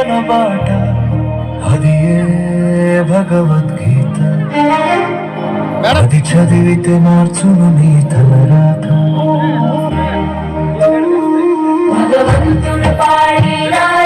జీవన బాట. అది ఏ భగవద్గీత? అది చదివితే మార్చును నీ తలరాత. భగవంతుడు పాడినాడు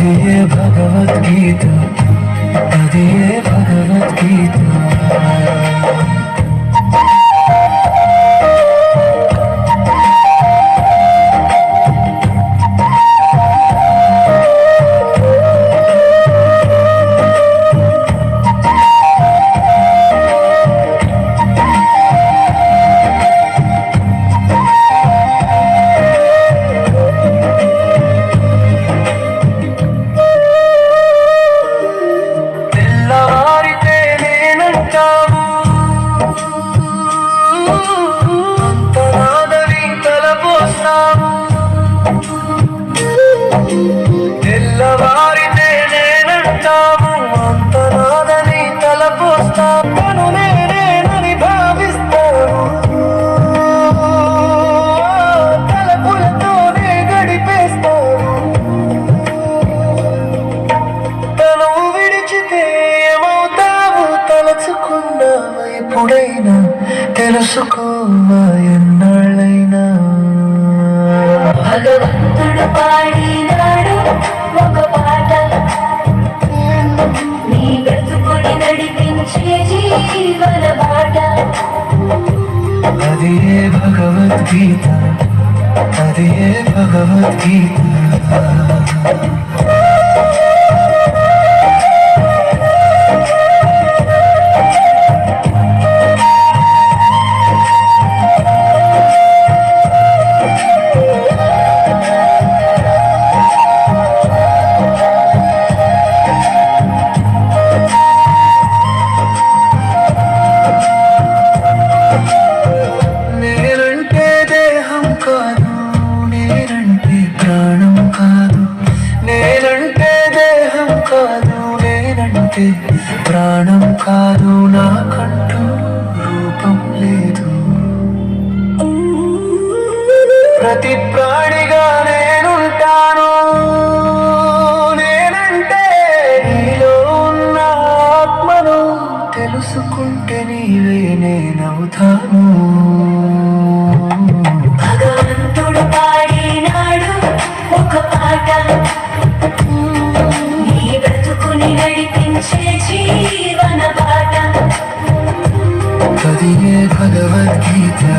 అది ఏ భగవద్గీత అది ఏ భగవద్గీత తెల్లవారితే నేనంటావు అంతరాదని తలపోస్తావు తను నేనేనని భావిస్తాను తలపులతోనే గడిపేస్తాను తను విడిచితే ఏమవుతావు? తలచుకున్నావా? ఎప్పుడైనా తెలుసుకోవా నడిపించే జీవన బాట అది ఏ భగవద్గీత అది ఏ భగవద్గీత కాదు నేనంటే ప్రాణం కాదు నేనంటే దేహం కాదు నేనంటే ప్రాణం కాదు నాకంటూ రూపం లేదు. ప్రతి ప్రాణిగా నేనుంటాను నేనంటే నీలో ఉన్న ఆత్మను తెలుసుకుంటే నీవే నేనవుతాను. पदिये भगवद्गीता